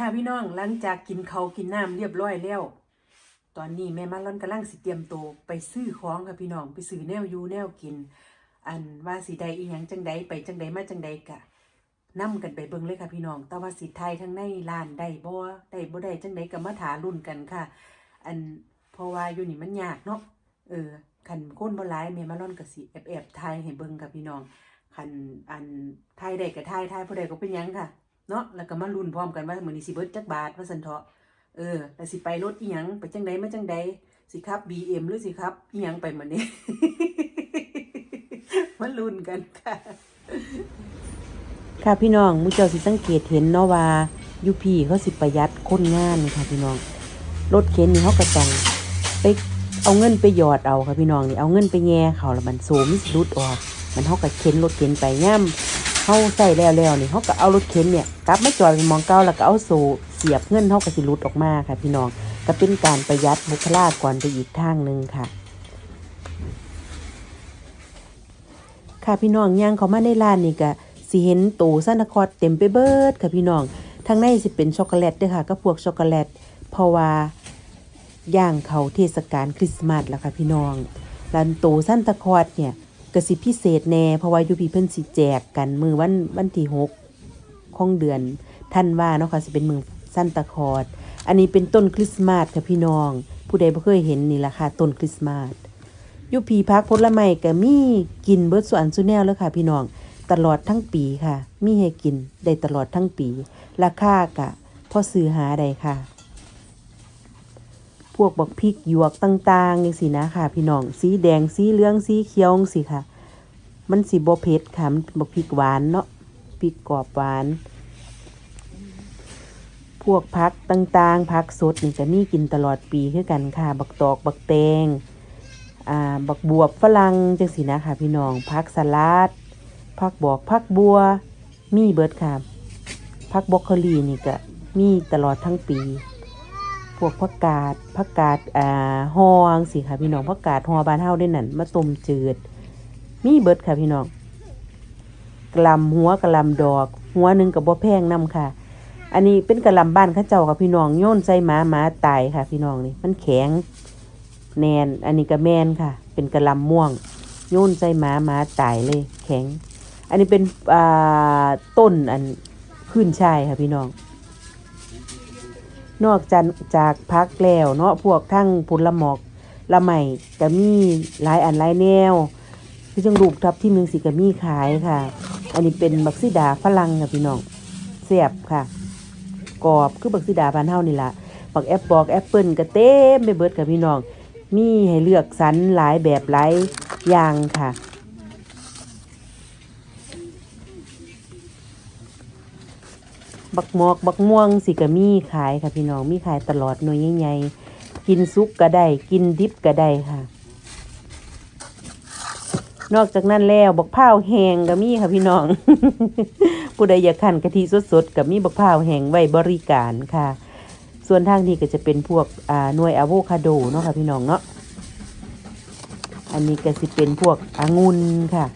ค่ะพี่น้องหลังจากกินเขากินน้ำเรียบร้อยแล้ว ตอนนี้แม่มาล่อนกำลังสิเตรียมตัวไปซื้อของค่ะพี่น้องไปซื้อแนวยูแนวกิน อันว่าสิใดอีหยังจังใดไปจังใดมาจังใดกะนํกันไปเบิ่งเลยค่ะพี่น้องแต่ว่าสิไทยทั้งในร้านได้บ่ได้บ่ได้จังใดก็มาถารุ่นกันค่ะ อันเพราะว่าอยู่นี่มันยากเนาะเออคันคนบ่หลายแม่มาล่อนก็สิแอบๆทยให้เบิ่งค่ะพี่น้องคันอันไทยได้ก็ทายทยผู้ใดก็เป็นหยังค่ะ เนาะแล้วก็มาลุ้นพร้อมกันว่ามื้อนี้สิเบิดจักบาทว่าซั่นเถาะเออแล้วสิไปรถอีหยังไปจังใดมาจังใดสิครับ BM หรือสิครับอีหยังไปมื้อนี้มาลุ้นกันค่ะ ค่ะพี่น้องมุเจ้าสิสังเกตเห็นเนาะว่ายูพีเขาสิประหยัดคนงานค่ะพี่น้องรถเข็นนี่เขาก็ต้องไปเอาเงินไปหยอดเอาค่ะพี่น้องนี่เอาเงินไปแง่เขาแล้วมันโซมิสรุดออก มันเขาก็เข็นรถเข็นไปย่ำ เขาใส่แล้วแล้วนี่เขาก็เอารถเข็นเนี่ยกลับมาจอดเป็นมองเก้าแล้วก็เอาโซ่เสียบเงินเขาก็สิรุดออกมาค่ะ พี่น้องก็เป็นการประหยัดบุคลากรไปอีกทางหนึ่งค่ะ ค่ะพี่น้องย่างเขามาในร้านนี่ก็สิเห็นตูซานตาคอดเต็มไปเบิดค่ะพี่น้องทางในสิเป็นช็อกโกแลตด้วยค่ะก็พวกช็อกโกแลตเพราะว่าย่างเขาเทศกาลคริสต์มาสแล้วค่ะพี่น้องร้านตูซานตาคอดเนี่ย ก็สิพิเศษแน่เพราะว่ายูพีเพิ่นสิแจกกันมือวันวันที่หกของเดือนท่านว่าเนาะค่ะสิเป็นมือซานตาคอด อันนี้เป็นต้นคริสต์มาสค่ะพี่น้อง ผู้ใดบ่เคยเห็นนี่ล่ะค่ะต้นคริสต์มาสยูพีพักผลไม้ก็มีกินเบิดส่วนสุแนวเลยค่ะ พี่น้องตลอดทั้งปีค่ะ มีให้กินได้ตลอดทั้งปี ราคากะพอซื้อหาได้ค่ะ พวกบักพริกหยวกต่างๆนี่างสินะค่ะ พี่น้องสีแดงสีเหลืองสีเขียวสิค่ะ มันสีบ่เผ็ดค่ะมันเป็นบักพริกหวานเนาะพริกกรอบหวาน พวกพักต่างๆพักสดนี่จะมีกินตลอดปีคือกันค่ะ บักตอกบักแตงอ่าบักบวบฝรั่งจังสีนะค่ะ พี่น้องผักสลัดผักบอกผักบัว มีเบิดค่ะผักบรอกโคลีนี่ก็มีตลอดทั้งปี พวกผักกาดผักกาดอ่าฮองสิค่ะพี่น้องผักกาดฮอบานเฮาได้นั่นมาต้มจืด มีเบิดค่ะพี่น้องกะหลำหัวกะหลำดอก หัวหนึ่งกับบ่แพงนํค่ะ อันนี้เป็นกะหลำบ้านข้าเจ้าค่ะพี่น้องโยนใส่หมาหมาตายค่ะ พี่น้องนี่มันแข็งแนนอันนี้ก็แมนค่ะ เป็นกระลำม่วงโยนใส่หมาหมาตายเลย แข็ง อันนี้เป็นอ่าต้นอันขึ้นชายค่ะพี่น้อง นอกจากจากพักแล้วเนาะพวกทั้งผลหมอกละใหม่ก็มีหลายอันหลายแนวคือจังรูปทับที่หนึ่งสิก็มีขายค่ะ อันนี้เป็นบักซิดาฝรั่งค่ะพี่น้องเสียบค่ะกรอบคือบักซิดาบานเฮานี่ล่ะบักแอปบอกแอปเปิลก็เต็มไปเบิดค่ะพี่น้องมีให้เลือกสรรหลายแบบหลายอย่างค่ะ บักหมอก บักม่วงสิก็มีขายค่ะพี่น้องมีขายตลอดหน่วยใหญ่ๆกินซุปก็ได้กินดิบก็ได้ค่ะ นอกจากนั้นแล้วบักพร้าวแห้งก็มีค่ะพี่น้อง ผู้ใดอยากขันกะทิสดๆก็มีบักพร้าวแห้งไว้บริการค่ะ ส่วนทางนี้ก็จะเป็นพวกอ่าหน่วยอะโวคาโดเนาะค่ะพี่น้องเนาะอันนี้ก็สิเป็นพวกองุ่นค่ะ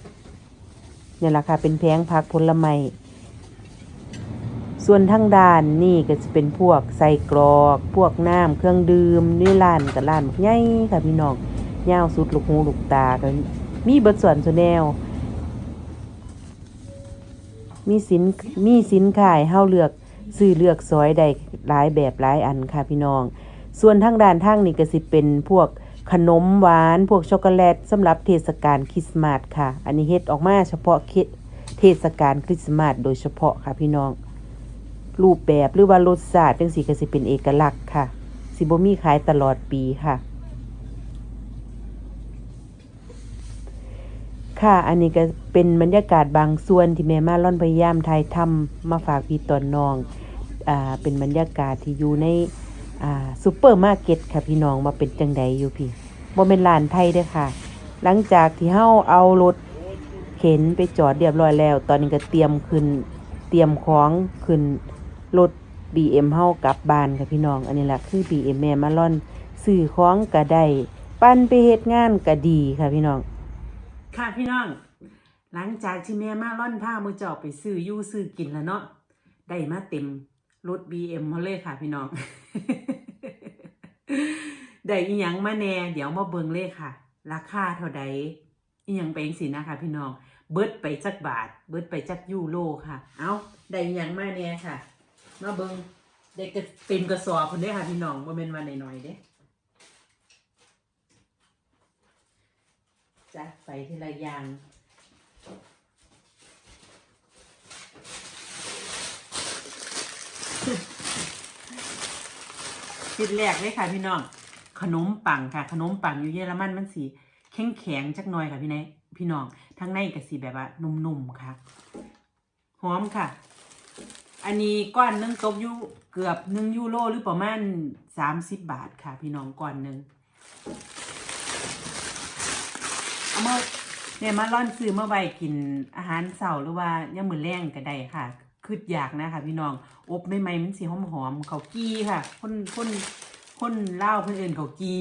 เนี่ยแหละค่ะเป็นแพงผักผลไม้ ส่วนทางด้านนี่ก็จะเป็นพวกใส่กรอก พวกน้ำเครื่องดื่มนี่ร้านกับร้านใหญ่ค่ะพี่น้องยาวสุดลูกหูลูกตาก็มีเบิดส่วนส่วนแนว มีสินมีสินขายเฮาเลือกซื้อเลือกซอยได้หลายแบบหลายอันค่ะพี่น้อง ส่วนทางด้านทางนี่ก็สิเป็นพวกขนมหวาน พวกช็อกโกแลตสำหรับเทศกาลคริสต์มาสค่ะ อันนี้เฮ็ดออกมาเฉพาะเทศกาลคริสต์มาสโดยเฉพาะค่ะพี่น้อง รูปแบบหรือว่ารสชาติจังสีก็สิเป็นเอกลักษณ์ค่ะ สิบ่มีขายตลอดปีค่ะ ค่ะ อันนี้ก็เป็นบรรยากาศบางส่วนที่แม่มาล่อนพยายามถ่ายทำมาฝากพี่ตอนน้อง อ่า เป็นบรรยากาศที่อยู่ใน อ่าซูเปอร์มาร์เก็ตค่ะพี่น้องว่าเป็นจังใดอยู่พี่บ่เป็นร้านไทยเด้อค่ะ หลังจากที่เฮาเอารถเข็นไปจอดเรียบร้อยแล้ว ตอนนี้ก็เตรียมขึ้น เตรียมของขึ้น รถ BM เฮากลับบ้านค่ะพี่น้อง อันนี้แหละคือ BM แม่มาล่อนซื้อของก็ได้ปั้นไปเฮ็ดงานก็ดีค่ะพี่น้อง ค่ะพี่น้อง หลังจากที่แม่มาล่อนผ้ามือเจาไปซื้อยู่ซื้อกินแล้วเนาะได้มาเต็มรถ BM เขาเลยค่ะพี่น้อง ได้อีหยังมาแน่ เดี๋ยวมาเบิ่งเลยค่ะ ราคาเท่าใดอีหยังไปจังสินะคะพี่น้อง เบิดไปจักบาท เบิดไปจักยูโรค่ะ เอาได้อีหยังมาแน่ค่ะ มาเบิ่งได้กระเต็มกระสอบคนเด้อค่ะพี่น้องบ่แม่นว่าน้อยๆเด้จัดไปทีละอย่างชิ้นแรกเลยค่ะพี่น้อง ขนมปังค่ะ ขนมปังอยู่เยอรมันมันสีแข็งแข็งๆจักหน่อยค่ะพี่นายพี่น้องทั้งในกับสีแบบว่านุ่มๆค่ะ หอมค่ะ อันนี้ก้อนนึงตกอยู่เกือบหนึ่งยูโรหรือประมาณสามสิบบาทค่ะ พี่น้องก้อนหนึ่งเอามาเนี่ยมาร่อนซื้อมาไว้กินอาหารเสาร์หรือว่าย่ามมือแรงก็ได้ค่ะคืออยากนะคะพี่น้องอบไม่ไหมมันสีหอมหอมๆเขากี้ค่ะคนคนคนเล่าเพื่นเอื่นเขากี้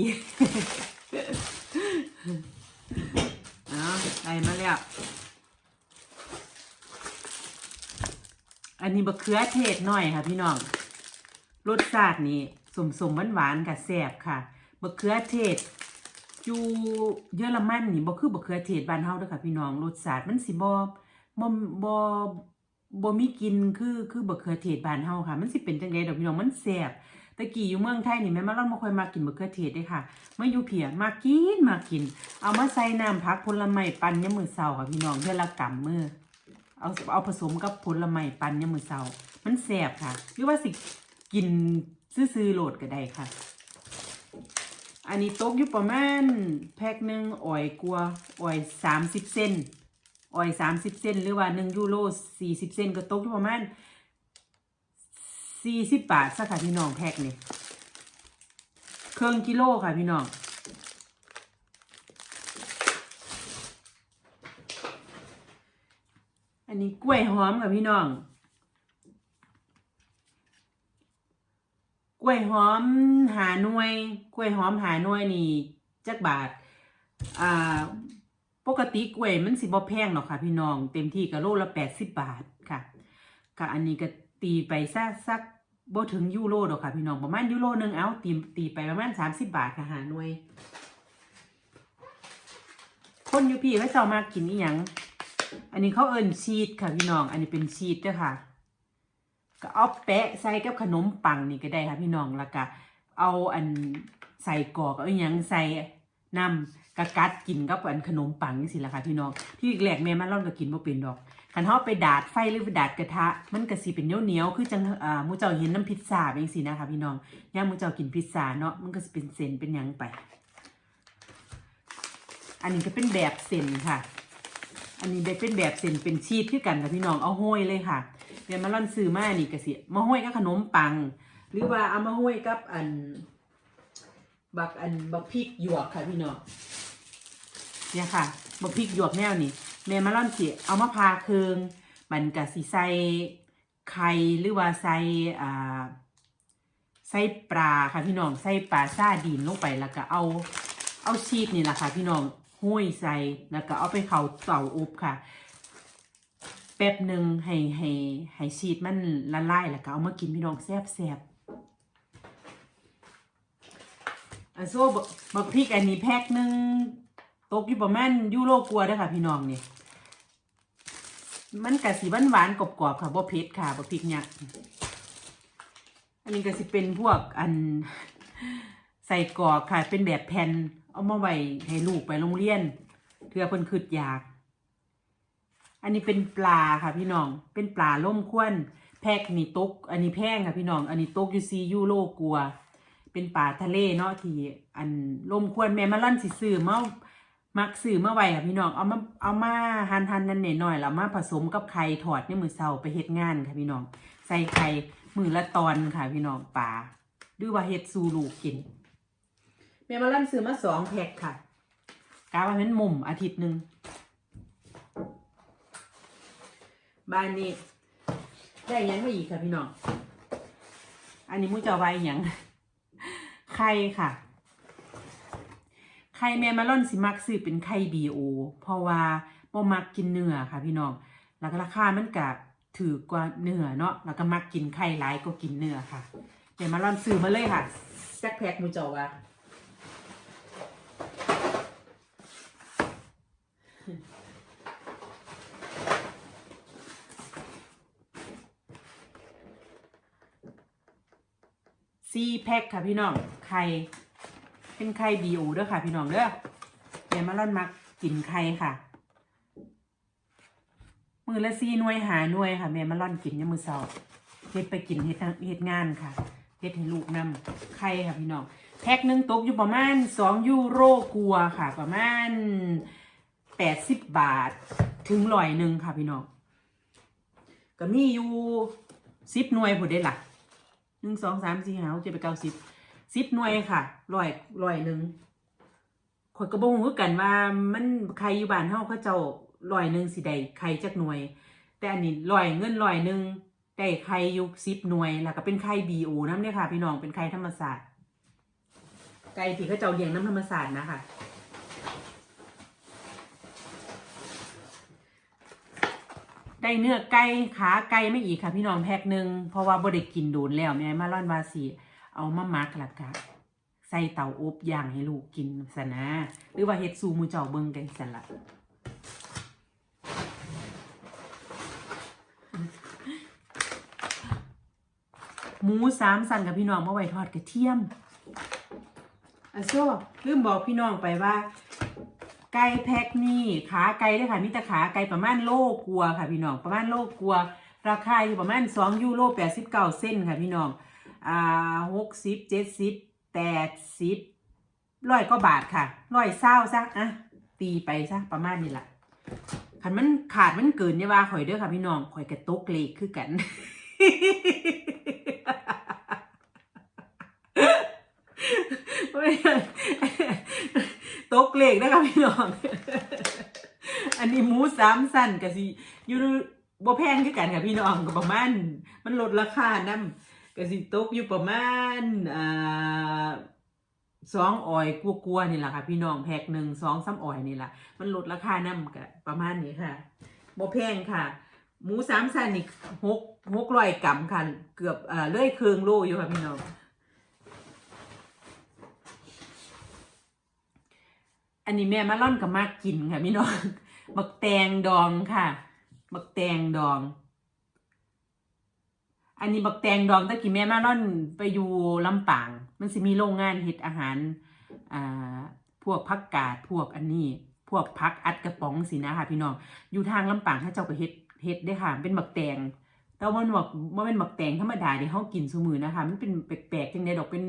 เอาได้มาแล้ว อันนี้บะเขือเทศหน่อยค่ะ พี่น้อง รสชาตินี่สมสมหวานหวานๆกับแซ่บค่ะบะเขือเทศอยู่เยอรมันนี่บ่คือบะเขือเทศบ้านเฮาเด้อค่ะ พี่น้องรสชาติมันสิบ่บ่บ่บ่มีกินคือคือบะเขือเทศบ้านเฮาค่ะ มันสิเป็นจังไดดอกพี่น้องมันแซ่บตะกี้อยู่เมืองไทยนี่แม่มาลองบ่ค่อยมากินบะเขือเทศด้ค่ะมาอยู่เพียมากินมากิน เอามาใส่น้ำผักผลไม้ปั่นยามมื้อเช้าค่ะพี่น้องเทื่อละกำมือ เอาเอาผสมกับผลไม้ปั่นยามมื้อเช้ามันแซ่บค่ะ หรือว่าสิกินซื้อๆโหลดก็ได้ค่ะ อันนี้ตกอยู่ประมาณแพ็คหนึ่งอ่อยกลัวอ่อยสามสิบเซนอ่อยสามสิบเซนหรือว่าหนึ่งยูโรสี่สิบเซนก็ตกอยู่ประมาณสี่สิบบาทสักค่ะพี่น้องแพ็คนี่เครื่องกิโลค่ะพี่น้อง อันนี้กล้วยหอมค่ะพี่น้อง กล้วยหอมหาหน่วย กล้วยหอมหาหน่วยนี่จักบาท อ่า ปกติกล้วยมันสิบ่แพงหรอกค่ะ พี่น้อง เต็มที่ก็โลละแปดสิบบาทค่ะก็อันนี้ก็ตีไปสักสักบ่ถึงยูโรดอกค่ะพี่น้องประมาณยูโรหนึงเอาตีตีไปประมาณสามสิบบาทค่ะหาหน่วย คนยูพี่เขาเจ้ามากินอีหยัง อันนี้เขาเอิ้นชีสค่ะพี่น้อง อันนี้เป็นชีสเด้อค่ะ ก็เอาแปะใส่กับขนมปังนี่ก็ได้ค่ะพี่น้องแล้วก็เอาอันใส่กอกเอาอหยังใส่น้ำกะกัดกินกับอันขนมปังนี่สิละค่ะพี่น้อง ที่แรกแม่มาล่อนก็กินบ่เป็นดอกคันเฮาไปดาดไฟหรือไปดาดกระทะ มันก็สิเป็นเหนียวคือจังอ่ามูเจ้าเห็นน้ำพิซซ่าเป็นจังซี่นะคะพี่น้องย่ามหมูเจ้ากินพิซซ่าเนาะมันก็สิเป็นเส้นเป็นยังไป อันนี้ก็เป็นแบบเส้นค่ะ อันนี้ได้เป็นแบบเส้นเป็นชีสคือกันค่ะพี่น้องเอาห้อยเลยค่ะเดี๋ยวมาล่อนซื้อมานี่ก็สิมาห้อยกับขนมปัง หรือว่าเอามาห้อยกับอัน บักอันบักพริกหยวกค่ะพี่น้องเนี่ยค่ะบักพริกหยวกแนวนี่แม่มาล่อนเสิเอามาพาเคืองมันก็สิใส่ไข่หรือว่าใส่อ่าใส่ปลาค่ะพี่น้องใส่ปลาซาดีนลงไปแล้วก็เอาเอาชีสนี่แหละค่ะพี่น้อง ห้อยใส่แล้วก็เอาไปเข้าเตาอบค่ะ แป๊บหนึ่งให้ให้ให้ชีสมันละลายแล้วก็เอามากินพี่น้องแซ่บแซ่บอันโซ่บักพริกอันนี้แพ็คหนึ่งตกอยู่ประมาณยูโรกว่าเด้อค่ะพี่น้องนี่มันกะสีหวานหวานกรอบๆค่ะบ่เผ็ดค่ะบักพริกเนี่ยอันนี้ก็สิเป็นพวกอันใส่กรอกค่ะเป็นแบบแผ่น เอามาไว้ให้ลูกไปโรงเรียนเพื่อเพิ่นคืดอยาก อันนี้เป็นปลาค่ะพี่น้อง เป็นปลาล่มควนแพกนี่ตก อันนี้แพงค่ะพี่น้อง อันนี้ตกอยู่ซียูโรกลัว เป็นปลาทะเลเนาะที่อันล่มควนแม่มาลั่นสิซื้อมามักซื้อมาไว้ค่ะพี่น้อง เอามาเอามาหั่นหั่นนั่นหน่อยๆแล้วมาผสมกับไข่ถอดในมือเสาไปเฮ็ดงานค่ะพี่น้อง ใส่ไข่มือละตอนค่ะพี่น้องปลาหรือว่าเฮ็ดซูลูกกิน แม่มาลั่นซื้อมาสองแพ็คค่ะกาว่าเป็นมุมอาทิตย์หนึ่งบ้านนี้ได้ยังมาอีกค่ะพี่น้อง อันนี้มุ้งจะไว้ยังไข่ค่ะไข่แม่มาล่อนสิมักซื้อเป็นไข่บีโอเพราะว่าบ่มักกินเนื้อค่ะพี่น้องแล้วก็ราคามันกะถือกว่าเนื้อเนาะแล้วก็มักกินไข่หลายก็กินเนื้อค่ะเดี๋ยวมาลอนซื้อมาเลยค่ะแจ็คแพ็คมูจาว่า ซีแพ็คค่ะพี่น้อง ไข่ เป็นไข่บีอูด้วยค่ะพี่น้องเด้อเดี๋ยวมาลอนมักกินไข่ค่ะ มือละซีหน่วยหาหน่วยค่ะแม่มาล่อนกินยามมือเช้าเฮ็ดไปกินเฮ็ดเฮ็ดงานค่ะเฮ็ดให้ลูกนำไข่ค่ะพี่น้อง แพ็คหนึงตกอยู่ประมาณสองยูโรกัวค่ะ ประมาณแปดสิบบาทถึงร้อยหนึ่งค่ะพี่น้อง ก็มีอยู่สิบหน่วยผุดได้ล่ะ หนึ่งสองสามสี่ห้าหกเจ็ดแปดเก้าสิบสิบหน่วยค่ะร้อยร้อยหนึ่งข่อยก็บ่ฮู้กันว่ามันใครอยู่บ้านเฮาเขาเจ้าร้อยหนึ่งสิได้ไข่จักหน่วย แต่อันนี้ร้อยเงินร้อยหนึ่งได้ไข่อยู่10หน่วยแล้วก็เป็นไข่ BO นำเด้อค่ะ พี่น้องเป็นไข่ธรรมศาสตร์ไก่ที่เขาเจ้าเลี้ยงน้ำธรรมศาสตร์นะคะ ได้เนื้อไก่ขาไก่ไม่อีกค่ะ พี่น้องแพ็คหนึ่งเพราะว่าบ่ได้กินโดนแล้วแม่มาร่อนวาสีเอามามักและกะใส่เตาอบย่างให้ลูกกินสนะหรือว่าเฮ็ดซูมูเจ้าเบิ่งกันสนละหมูสามสันกับพี่น้องมาไว้ทอดกระเทียมอะโซ่ลืมบอกพี่น้องไปว่า ไก่แพ็คนี่ขาไก่ด้วยค่ะมีแต่ขาไก่ประมาณโลกลัวค่ะพี่น้องประมาณโลกลัว ราคาอยู่ประมาณสองยูโรแปดสิบเก้าเส้นค่ะพี่น้องอ่าหกสิบเจ็ดสิบแปดสิบร้อยก็บาทค่ะร้อยเศร้าซะอะตีไปซะประมาณนี้แหละคันมันขาดมันเกินเนี่ยว่าข่อยเด้อค่ะพี่น้องข่อยกระตุกเลขคือกันต กเลขนะคะพี่น้อง อันนี้หมูสามสั้นกับสิอยู่บ่แพงคือกันค่ะพี่น้องก็ประมาณมันลดราคานำก็สิตกอยู่ประมาณอ่าสองออยกลัวๆนี่แหละค่ะ พี่น้องแพ็คหนึ่งสองสามออยนี่แหละมันลดราคานำก็ประมาณนี้ค่ะบ่แพงค่ะ หมูสามสั้นนี่หกหกร้อยกรัมค่ะ เกือบเอ่อเลื่อยเคืองโลอยู่ค่ะพี่น้อง อันนี้แม่มาล่อนกับมากกินค่ะพี่น้องบักแตงดองค่ะ บักแตงดอง อันนี้บักแตงดองตะกี้แม่มาล่อนไปอยู่ลำปาง มันสิมีโรงงานเฮ็ดอาหารอ่าพวกพักกาดพวกอันนี้ พวกพักอัดกระป๋องสินะค่ะ พี่น้องอยู่ทางลำปางถ้าเจ้าก็เฮ็ดเฮ็ดได้ค่ะ เป็นบักแตงแต่ว่ามันบอกว่าเป็นบักแตงธรรมดาที่เฮากินซุมื้อนะคะ มันเป็นแปลกๆจังได๋ดอกเป็น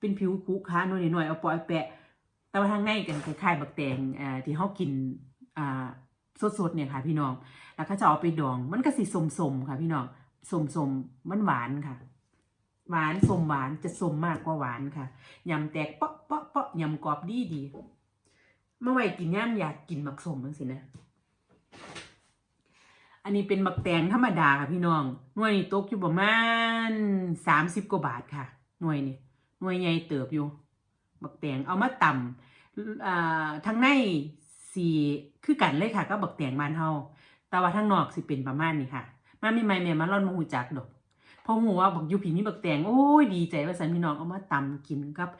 เป็นผิวคุค้าหน่อยหน่อยๆเอาปล่อยแปะ แต่ว่าทางในกันคล้ายๆบักแตงอ่าที่เขากินอ่าสดๆเนี่ยค่ะ พี่น้อง แล้วก็จะเอาไปดอง มันก็สิสมๆค่ะ พี่น้องสมๆมันหวานค่ะ หวานสมหวานจะสมมากกว่าหวานค่ะยำแตกเปาะเปาะเปาะยำกรอบดีดีเมื่อไหร่กินย่ำอยากกินมักสมจังสินะ อันนี้เป็นบักแตงธรรมดาค่ะพี่น้อง หน่วยนี่ตกอยู่ประมาณสามสิบกว่าบาทค่ะ หน่วยนี่หน่วยใหญ่เติบอยู่ บักแตงเอามาตำอ่าทางในสีคือกันเลยค่ะก็บักแตงบ้านเฮาแต่ว่าทางนอกสิเป็นประมาณนี้ค่ะมาไม่ไม่แม่มาร่อนมาหูจักดอกพราะหูว่าบักยูผีนี่บักแตงโอ้ยดีใจว่าสันพี่น้องเอามาตำกินกับ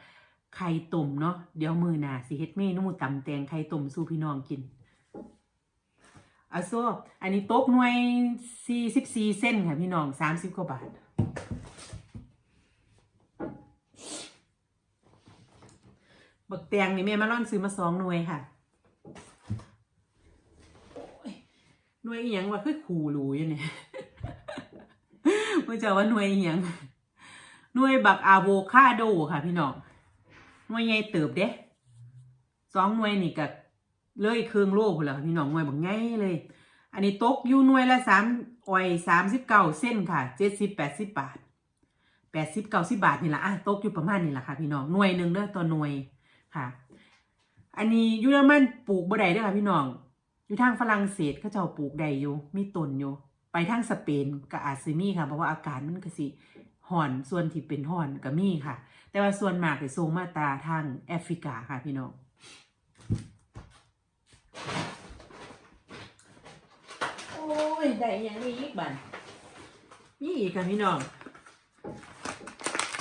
ไข่ต้มเนาะเดี๋ยวมือหนาสิเฮ็ดเมนูตำแตงไข่ต้มสู่พี่น้องกินอาโซอันนี้โต๊ะหน่วย44เส้นค่ะพี่น้อง30กว่าบาท บักแตงนี่แม่มาร่อนซื้อมาสองหน่วยค่ะหน่วยอีหยังว่าคือขู่รูอยู่เนี่ยไม่เจอว่าหน่วยอีหยังหน่วยบักอะโวคาโดค่ะ พี่น้องหน่วยใหญ่เติบเด้สองหน่วยนี่กับเลยเครื่องโลกพุ่แหละพี่น้องหน่วยบักใหญ่เลย อันนี้ตกอยู่หน่วยละสามออยสามสิบเก้าเส้นค่ะเจ็ดสิบแปดสิบบาทแปดสิบเก้าสิบบาทนี่แหละอะตกอยู่ประมาณนี่แหละค่ะ พี่น้องหน่วยหนึ่งเด้อต่อหน่วย ค่ะ อันนี้อยูเยอรมันปลูกบ่ได้ด้อค่ะพี่น้อง อยู่ทางฝรั่งเศสเขาเจ้าปลูกได้อยู่ มีต้นอยู่ ไปทางสเปนก็อาจสิมีค่ะ เพราะว่าอากาศมันก็สิห่อน ส่วนที่เป็นห่อนก็มีค่ะ แต่ว่าส่วนมากจะส่งมาตาทางแอฟริกาค่ะพี่น้องโอ้ย ได้อยังนี้อีกบันนี่อีกค่ะพี่น้อง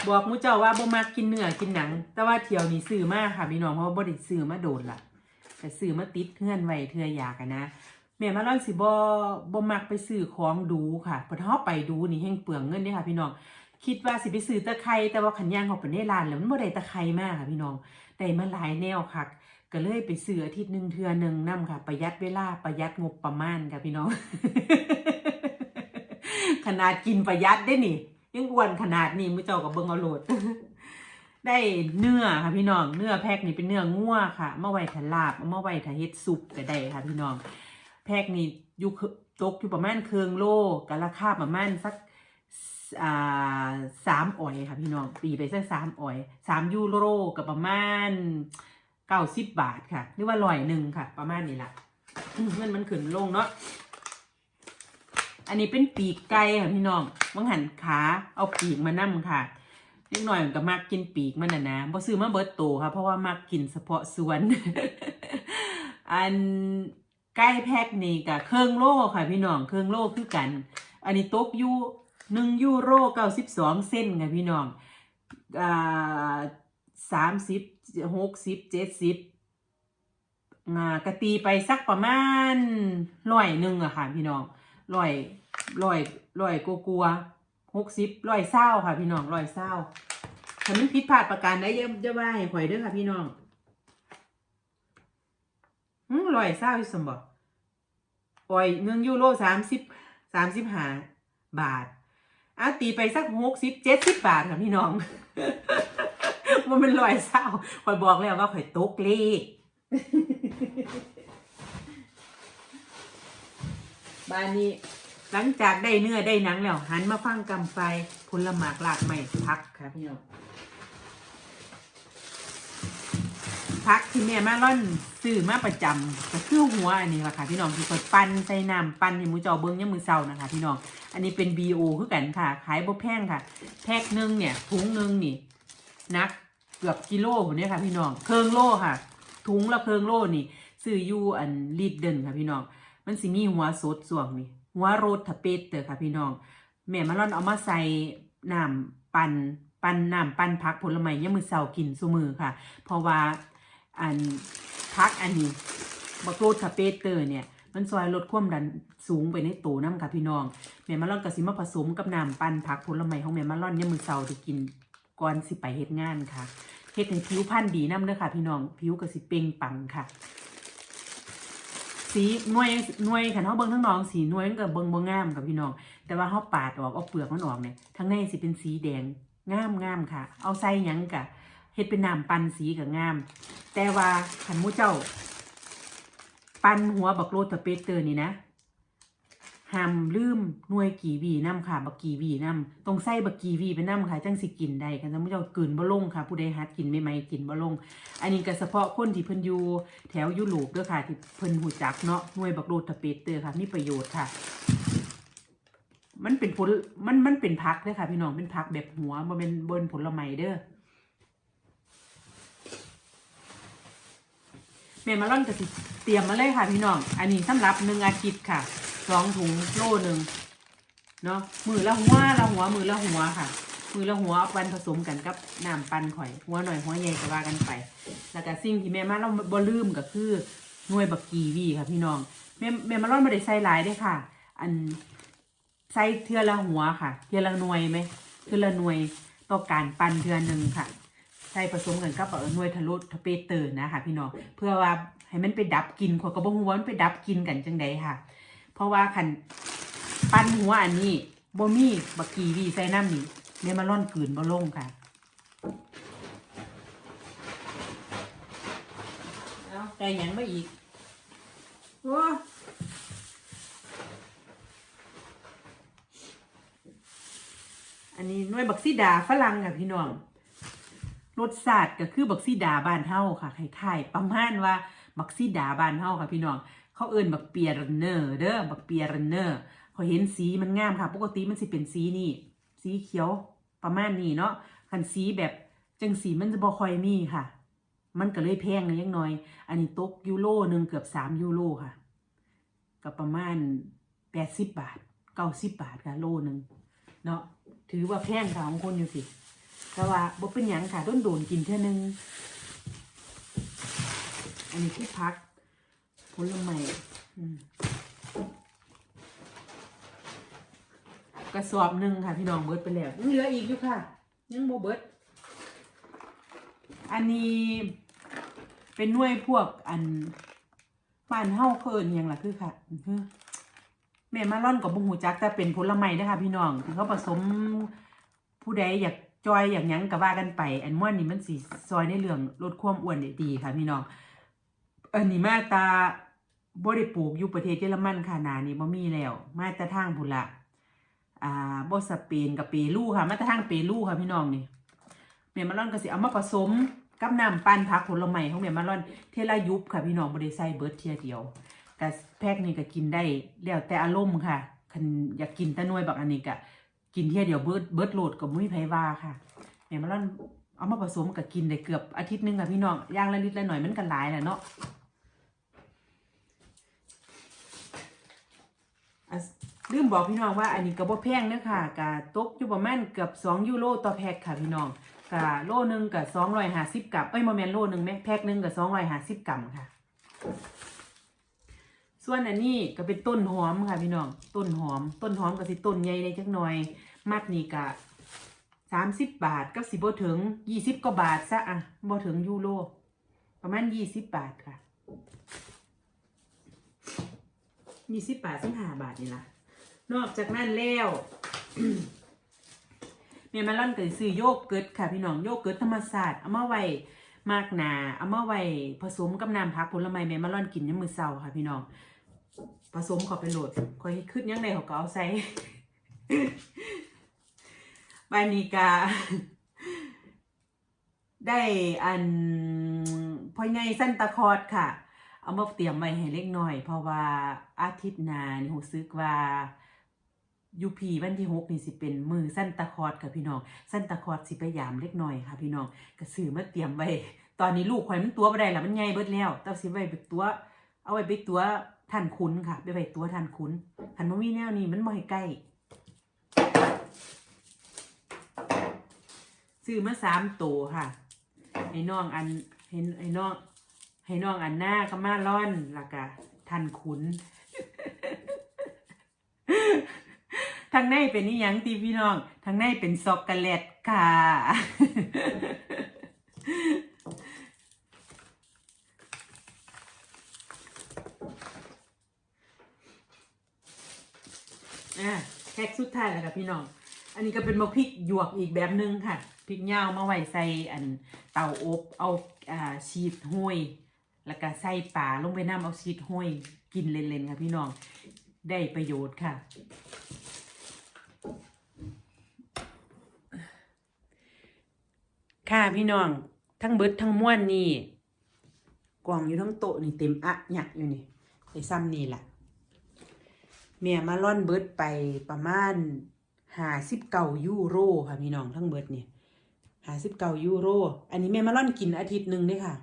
บอกมูเจ้าว่าบ่มักกินเนื้อกินหนัง แต่ว่าเที่ยวนี้ซื้อมากค่ะพี่น้องเพราะว่าบ่ได้ซื้อมาโดนละแต่ซื้อมาติดเพื่อนไว้เทื่ออยากนะแม่มาล่อนสิบ่บ่มักไปซื้อของดูค่ะพราะถ้าเฮาไปดูนี่แห่งเปลืองเงินเด้ค่ะ พี่น้องคิดว่าสิไปซื้อตะไคร้แต่ว่าขันย่างเขาไปในร้านแล้วมันบ่ได้ตะไคร้มากค่ะพี่น้องได้มาหลายแนวค่ะก็เลยไปซื้ออาทิตย์หนึ่งเทือหนึ่งนํค่ะ ประหยัดเวลาประหยัดงบประมาณค่ะพี่น้องขนาดกินประหยัดได้นี่ ยังอ้วนขนาดนี้มือเจ้ากับเบิงเอาโหลด ได้เนื้อค่ะพี่น้องเนื้อแพ็คนี่เป็นเนื้องัวค่ะมาไว้ถลาบเอามาไว้ถาเฮ็ดซุปก็ได้ค่ะพี่น้อง แพ็คนี่อยู่คือตกอยู่ประมาณเครืองโลก็ราคาประมาณสักอ่าสามออยค่ะพี่น้องปีไปสักสามออยสามยูโรกับประมาณเก้าสิบบาทค่ะหรือว่าร้อยหนึ่งค่ะ ประมาณนี้ละมเงินมันขึ้นลงเนาะ อันนี้เป็นปีกไก่ค่ะพี่น้องมังหันขาเอาปีกมานั่มค่ะเล็กหน่อยมันก็มักกินปีกมันนะนะบ่ซื้อมาเบิดโตค่ะ เพราะว่ามักกินเฉพาะส่วน อันไก่แพ็คนี่กับเครื่องโลค่ะพี่น้องเครื่องโลคือกัน อันนี้ตกยูหนึ่งยูโรเก้าสิบสองเส้นค่ะพี่น้องอ่าสามสิบหกสิบเจ็ดสิบอ่ากะตีไปสักประมาณร้อยหนึ่งอะค่ะพี่น้องร้อย ร้อยร้อยกลัวหกสิบร้อยเศร้าค่ะ พี่น้องร้อยเศร้าถ้ามันผิดพลาดประการใดอย่าอย่าว่าให้ข่อยเด้อค่ะพี่น้องอืมร้อยเศร้าอีสมบ่ปล่อยเงินยูโรสามสิบสามสิบห้าบาทอะตีไปสักหกสิบเจ็ดสิบบาทค่ะพี่น้อง มันเป็นร้อยเศร้าข่อยบอกแล้วว่าข่อยตกเลขบ้านนี้ หลังจากได้เนื้อได้หนังแล้ว หันมาฟังกำไฟผลหมากลากไม้พักค่ะพี่น้องพักที่แม่มาล่อนซื้อมาประจำก็คือหัวอันนี้ละค่ะพี่น้องที่คอยปั้นใส่น้ำปั้นให้หมูเจอเบิ้งยามมือเศร้านะคะพี่น้องอันนี้เป็น BO คือกันค่ะ ขายบ่แพงค่ะ แพ็คหนึงเนี่ยถุงหนึงนี่นักเกือบกิโลผมเนี่ยค่ะ พี่น้องเครื่องโลค่ะ ถุงละเครื่องโลนี่ซื้ออยู่อันลีดเดินค่ะพี่น้องมันสิมีหัวสดส่วงนี่ หัวโรดทะเป็ดเตอค่ะพี่น้องแม่มาล่อนเอามาใส่น้ำปั่นปั่นน้ำปั่นพักผลไม้ยามมือเสากินซุมือค่ะ เพราะว่าอันพักอันนี้บักโรดทะเป็ดเตอร์เนี่ยมันซอยลดความดันสูงไปในตัวน้ำค่ะพี่น้องแม่มาล่อนก็สิมาผสมกับน้ำปั่นผักผลไม้ของแม่มาล่อนยามมือเสาที่กินก่อนสิไปเฮ็ดงานค่ะเฮ็ดให้ผิวพรรณดีน้ำเด้อค่ะพี่น้องผิวก็สิเปล่งปังค่ะ สีหน่วยหน่วยขันเขาเบิ้งทั้งน้องสีหน่วยมันก็เบิ้งบ่งามกับพี่น้อง แต่ว่าเขาปาดออกเอาเปลือกมันออกเนี่ยทั้งในสิเป็นสีแดงงามงามค่ะ เอาใส่ยังกะเฮ็ดเป็นน้ำปันสีกับงาม แต่ว่าขันมูเจ้า ปันหัวบักโรตะเปเตอร์นี่นะ ห้ามลืมหน่วยกีวีน้ำค่ะ บักกีวีน้ำต้องใส่บักกีวีไปน้ำค่ะ จังสิกินได้กันสมมติเจ้ากินบ่ลงค่ะ ผู้ใดหัดกินไม่ไหมกินบ่ลง อันนี้ก็เฉพาะคนที่เพิ่นอยู่แถวยุโรปเด้วยค่ะ ที่เพิ่นหูจักเนาะหน่วยบักโรตะเปเตอร์ค่ะ มีประโยชน์ค่ะ มันเป็นผลมันมันเป็นพักเด้อค่ะ พี่น้องเป็นพักแบบหัวบ่เป็นบนผลไม้เด้อแม่มาล่อนก็สิเตรียมมาเลยค่ะ พี่น้อง อันนี้สำหรับหนึ่งอาทิตย์ค่ะ สองถุงโลหนึ่งเนาะมือละหัวละหัวมือละหัวค่ะ มือละหัวเอาปันผสมกันกับน้ำปั่นข่อย หัวหน่อยหัวใหญ่ก็ว่ากันไป แล้วก็สิ่งที่แม่มาเราบ่ลืมก็คือหน่วยบักกีวีค่ะ พี่น้องแม่แม่มาล่อนม่ได้ใส่หลายเด้ค่ะ อันใส่เทือละหัวค่ะ เทือละหน่วยไหมเทือละหน่วยต่อการปั่นเทือหนึ่งค่ะใส่ผสมกันกับเออหน่วยทะลุทะเปเตอร์นะคะพี่น้องเพื่อว่าให้มันไปดับกินขวดกระบอกหัวมันไปดับกินกันจังใดค่ะ เพราะว่าคันปั้นหัวอันนี้บ่มีบักกีวีใส่น้ำนี่แม่มาล่อนกลืนบ่ลงค่ะเอาแต่หยังไมาอีกโอ้อันนี้น่วยบักซีดาฝรั่งค่ะพี่น้องรสชาติก็คือบักซีดาบ้านเฮาค่ะคล้ายๆประมาณว่าบักซีดาบ้านเฮาค่ะพี่น้อง เขาเอิ้นบักเปียรนเนอร์เด้อบักเปียรนเนอร์เขาเห็นสีมันงามค่ะ ปกติมันสิเป็นสีนี่ สีเขียวประมาณนี้เนาะคันสีแบบจังสีมันจะบ่คอยมีค่ะ มันก็เลยแพงเลยยังน้อย อันนี้ตกยูโรหนึ่งเกือบสามยูโรค่ะก็ประมาณแปดสิบบาทเก้าสิบบาทค่ะโลหนึ่งเนาะถือว่าแพงค่ะของคนอยู่สิแต่ว่าบ่เป็นหยังค่ะต้นโดนกินเท่านึงอันนี้ที่พัก ผลไม้กระสอบหนึ่งค่ะ พี่น้องเบิดไปแล้วยังเหลืออีกอยู่ค่ะ ยังโบเบิด อันนี้เป็นหน่วยพวกอันบ้านเฮาเคินยังล่ะคือค่ะคือแม่มาร่อนกับบุงหูจักแต่เป็นผลไม้นะคะพี่น้องที่เขาผสมผู้ใดอยากจอยอยากยังก็ว่ากันไป อันม่วนนี่มันสีซอยในเรื่องลดความอ้วนได้ดีค่ะพี่น้อง อันนี้มาตาบ่ได้ปลูกอยู่ประเทศเยอรมันค่ะนานี่บ่มีแล้ว มาต่ทางพุ่นละอ่าบ่สเปนกับเปรูค่ะ มาต่ทางเปรูค่ะพี่น้องนี่แม่มาร่อนก็สิเอามาผสมกับน้ำปั่นผักผลไม้ของแม่มาร่อนเทละยุบค่ะพี่น้องบ่ได้ใส่เบิดเทียเดียวก็แพ็คนี่ก็กินได้แล้วแต่อารมณ์ค่ะคันอยากกินต่หน่วยบักอันนี้ก็กินเทียเดียวเบิร์ดเบิร์ดโหลดก็บ่มีไผว่าค่ะแม่มาร่อนเอามาผสมก็กินได้เกือบอาทิตย์หนึงค่ะพี่น้องย่างละนิดละหน่อยมันก็หลายแหละเนาะ อะ ลืมบอกพี่น้องว่าอันนี้ก็บ่แพงเด้อค่ะกะตกอยู่ประมาณเกือบ2ยูโรต่อแพ็คค่ะพี่น้องกะโลหนึ่งก็250กรัมเอ้ยบ่แม่นโลหนึ่งแม่แพ็คหนึ่งก็250กรัมค่ะ ส่วนอันนี้ก็เป็นต้นหอมค่ะพี่น้องต้นหอม ต้นหอมก็สิต้นใหญ่ได้จักหน่อย มัดนี่ก็30บาทกับสิบ่ถึง20กว่าบาทซะอะบ่ถึงยูโรประมาณ20บาทค่ะ ยี่สิบบาทสิบห้าบาทนี่ละนอกจากนั้นแล้วเมมาล่อนเกิดซื้อโยเกิร์ตค่ะพี่น้องโยเกิร์ตธรรมศาสตร์เอามาไว้มากหนาเอามาไว้ผสมกับน้ำพักผลไม้เมียมาล่อนกินยามมือเศร้าค่ะ พี่น้องผสมขอไปโหลดคอยขึ้นยังไงเขาก็เอาใส่บานิกาได้อันพ่อใหญ่สั้นตะคอดค่ะ เอามาเตรียมไว้ให้เล็กหน้อย เพราะว่าอาทิตย์หน้านี่รู้สึกว่ายูพีวันที่หกนี่สิเป็นมือสั้นตะคอดค่ะพี่น้องสั้นตะคอดสิไปยามเล็กหน้อยค่ะ พี่น้องก็ซื้อมาเตรียมไว้ ตอนนี้ลูกข่อยมันตัวบ่ได้แล้วมันใหญ่เบิดแล้วต้องสิไว้ไปตัว เอาไว้ไปตัวท่านคุ้นค่ะไปไว้ตัวท่านคุ้นหันมามีแนวนี้มันบ่ให้ใกล้ซื้อมาสามตัวค่ะไอ้น้องอันเห็นไอ้น้อง ให้น้องอันหน้าก็มาล่อนแล้วก็ทันขุนทางในเป็นนี่ยังตีพี่น้องทางในเป็นช็อกโกแลตค่ะ อะแพ็กสุดท้ายแล้วค่ะพี่น้อง อันนี้ก็เป็นมะพริกหยวกอีกแบบหนึงค่ะ พริกยามาไว้ใส่อันเตาอบ เอาอ่าชีสห้วย แล้วก็ใส่ปลาลงไปน้ำเอาชีสห้วยกินเล่นๆค่ะพี่น้อง ได้ประโยชน์ค่ะ ค่ะพี่น้อง ทั้งเบิดทั้งม้วนนี่กล่องอยู่ทั้งโต๊ะนี่เต็มอะหยักอยู่นี่ไอ้ซ้ำนี่แหละแม่มาล่อนเบิดไปประมาณหาสิบเก้ายูโรค่ะพี่น้องทั้งเบิดเนี่ยหาสิบเก้ายูโร อันนี้แม่มาล่อนกินอาทิตย์หนึ่งด้ค่ะ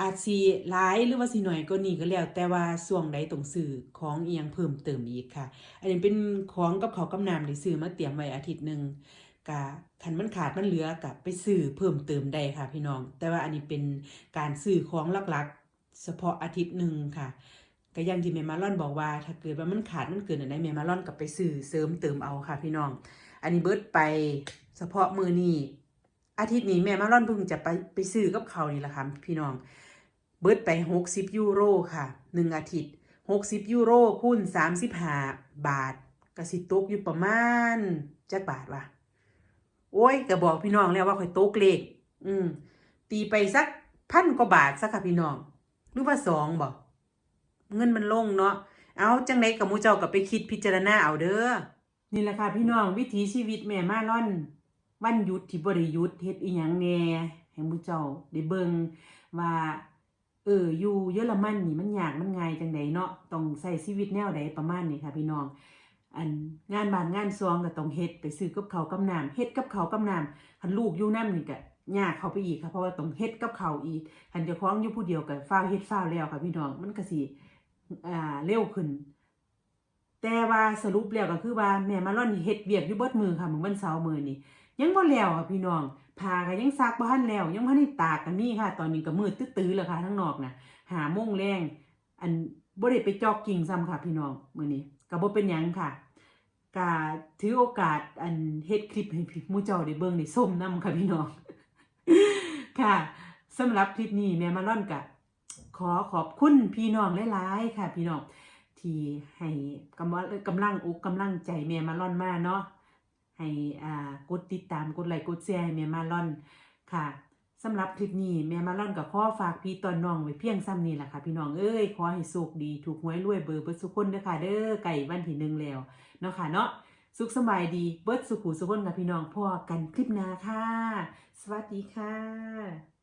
อาจสีหลายหรือว่าสีหน่อยก็นี่ก็แล้ว แต่ว่าส่วงใดตรงสื่อของเอียงเพิ่มเติมอีกค่ะ อันนี้เป็นของกับเขากำนำที่ซื้อมาเตรียมไว้อาทิตย์หนึ่งกะคันมันขาดมันเหลือกับไปซื้อเพิ่มเติมได้ค่ะพี่น้อง แต่ว่าอันนี้เป็นการซื้อของหลักๆ เฉพาะอาทิตย์หนึ่งค่ะก็ยังที่เมมาลอนบอกว่า ถ้าเกิดว่ามันขาดมันเกินอะไรเมมาลอนกับไปซื้อเสริมเติมเอาค่ะพี่น้อง อันนี้เบิร์ดไปเฉพาะมือนี้อาทิตย์นี้แม่มาลอนเพิ่งจะไปไปซื้อกับเขานี่แหละค่ะพี่น้อง เบิดไปหกสิบยูโรค่ะหนึ่งอาทิตย์หกสิบยูโรคูณสามสิบห้าบาทกสิตกอยู่ประมาณจักบาทวะโอ้ยก็บอกพี่น้องแล้วว่าค่อยตกเลขอืม ตีไปสักพันกว่าบาทสักค่ะพี่น้อง หรือว่าสองบอกเงินมันลงเนาะ เอาจังไดกับมูเจ้ากับไปคิดพิจารณาเอาเด้อ นี่แหละค่ะพี่น้องวิถีชีวิตแม่มาล่อน วันหยุดที่บริยุทธ์เฮ็ดอีหยังแน่ให้มูเจ้าได้เบิ่งว่า เอออยู่เยอรมันนี่มันยากมันง่ายจังไดเนาะต้องใช้ชีวิตแนวใดประมาณนี้ค่ะพี่น้อง อันงานบานงานซองก็ต้องเฮ็ดไปซื้อกับเขากับน้ำเฮ็ดกับเขากับน้ำคันลูกอยู่น้ำนี่ก็ยากเขาไปอีกค่ะเพราะว่าต้องเฮ็ดกับเขาอีกคันเจ้าของอยู่ผู้เดียวก็ฟ้าเฮ็ดฟ้าแล้วค่ะพี่น้องมันก็สิอ่าเร็วขึ้น แต่ว่าสรุปแล้วก็คือว่าแม่มาร่อนเฮ็ดเวียกอยู่เบิดมือค่ะมื้อวันเสาร์มือนี้ยังบ่แล้วค่ะพี่น้อง ผ้าก็ยังซักบ่ทันแล้ว ยังบ่ทันได้ตากกันนี่ค่ะ ตอนนี้ก็มืดตื้อๆแล้วค่ะทั้งนอกน่ะหาโมงแรงอันบ่ได้ไปจอกกิ่งซ้ำค่ะ พี่น้องมื้อนี้ก็บ่เป็นหยังค่ะก็ถือโอกาสอันเฮ็ดคลิปให้พี่มูเจ้าได้เบิ่งได้ส้มนํค่ะพี่น้อง ค่ะสำหรับคลิปนี้แม่มาร่อนกะขอขอบคุณพี่น้องหลายๆค่ะ พี่น้องที่ให้กำลังกำลังอกกำลังใจแม่มาร่อนมาเนาะ ให้อ่ากดติดตามกดไลค์กดแชร์ให้แม่มาลอนค่ะสำหรับคลิปนี้แม่มาล่อนกับขอฝากพี่ตอนน้องไว้เพียงซ้ำนี้แหละค่ะ พี่น้องเอ้ยขอให้สุขดีถูกหวยรวยเบอร์เบิร์ดสุขคนเด้อค่ะเด้อไก่วันที่หนึ่งแล้วเนาะค่ะเนาะสุขสบายดีเบิร์ดสุขหูสุขคนกับพี่น้องพ่อกันคลิปหน้าค่ะ สวัสดีค่ะ